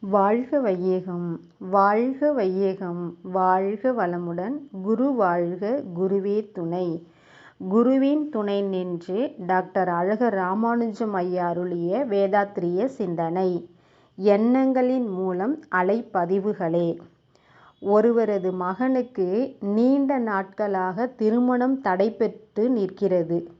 வாழ்க வையகம் வாழ்க வையகம் வாழ்க வளமுடன் குரு வாழ்க குருவே துணை. குருவின் துணை நின்று டாக்டர் அழக ராமானுஜம் ஐயா அருளிய வேதாத்திரிய சிந்தனை. எண்ணங்களின் மூலம் அலைப்பதிவுகளே. ஒருவரது மகனுக்கு நீண்ட நாட்களாக திருமணம் தடைபெற்று நிற்கிறது.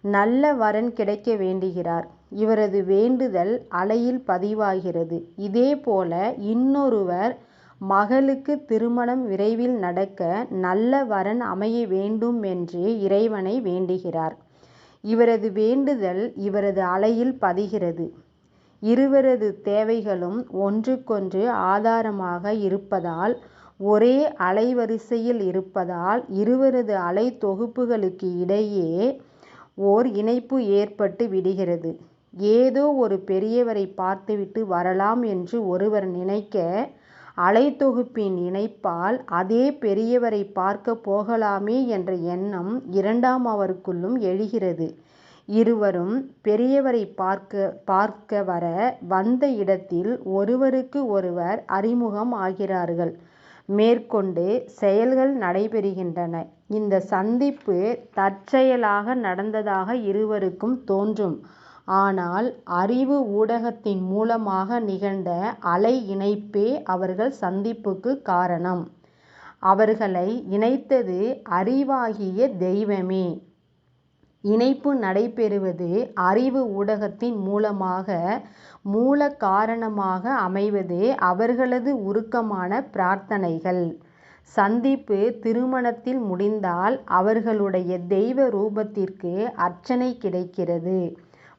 நல்ல வரன் கிடைக்க வேண்டுகிறார். இவரது வேண்டுதல் அலையில் பதிவாகிறது. இதேபோல இன்னொருவர் மகளுக்கு திருமணம் விரைவில் நடக்க நல்ல வரன் அமைய வேண்டும் என்று இறைவனை வேண்டுகிறார். இவரது வேண்டுதல் இவரது அலையில் பதிகிறது. இருவரது தேவைகளும் ஒன்றுக்கொன்று ஆதாரமாக இருப்பதால் ஒரே அலைவரிசையில் இருப்பதால் இருவரது அலை தொகுப்புகளுக்கு இடையே ஓர் இணைப்பு ஏற்பட்டு விடுகிறது. ஏதோ ஒரு பெரியவரை பார்த்துவிட்டு வரலாம் என்று ஒருவர் நினைக்க அலைத்தொகுப்பின் இணைப்பால் அதே பெரியவரை பார்க்க போகலாமே என்ற எண்ணம் இரண்டாம் அவருக்குள்ளும் எழுகிறது. இருவரும் பெரியவரை பார்க்க பார்க்க வர வந்த இடத்தில் ஒருவருக்கு ஒருவர் அறிமுகம் ஆகிறார்கள். மேற்கொண்டு செயல்கள் நடைபெறுகின்றன. இந்த சந்திப்பு தற்செயலாக நடந்ததாக இருவருக்கும் தோன்றும். ஆனால் அறிவு ஊடகத்தின் மூலமாக நிகழ்ந்த அலை இணைப்பே அவர்கள் சந்திப்புக்கு காரணம். அவர்களை இணைத்தது அறிவாகிய தெய்வமே. இணைப்பு நடைபெறுவது அறிவு ஊடகத்தின் மூலமாக மூல காரணமாக அமைவது அவர்களது உருக்கமான பிரார்த்தனைகள். சந்திப்பு திருமணத்தில் முடிந்தால் அவர்களுடைய தெய்வ ரூபத்திற்கு அர்ச்சனை கிடைக்கிறது.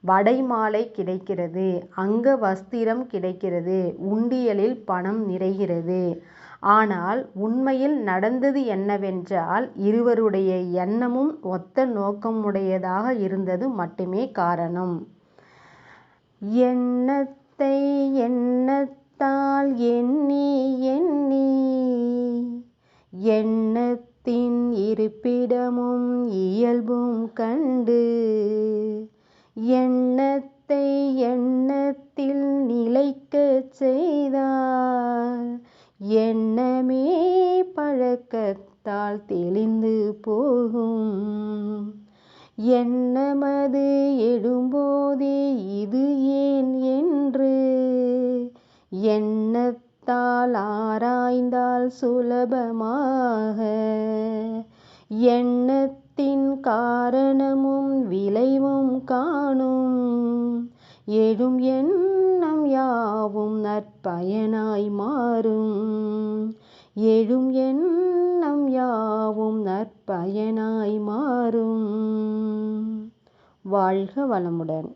வடைமாலை கிடைக்கிறது. அங்க வஸ்திரம் கிடைக்கிறது. உண்டியலில் பணம் நிறைகிறது. ஆனால் உண்மையில் நடந்தது என்னவென்றால் இருவருடைய எண்ணமும் ஒத்த நோக்கமுடையதாக இருந்தது மட்டுமே காரணம். எண்ணத்தை எண்ணத்தால் எண்ணி எண்ணி எண்ணத்தின் இருப்பிடமும் இயல்பும் கண்டு எண்ணத்தை எண்ணத்தில் நிலைக்கச் செய்தால் எண்ணமே பழக்கத்தால் தெளிந்து போகும். எண்ணமது எழும்போதே இது ஏன் என்று எண்ணத்தால் ஆராய்ந்தால் சுலபமாக. தின் காரணமும் விளைவும் காணும். எழும் எண்ணம் யாவும் நற்பயனாய் மாறும். எழும் எண்ணம் யாவும் நற்பயனாய் மாறும். வாழ்க வளமுடன்.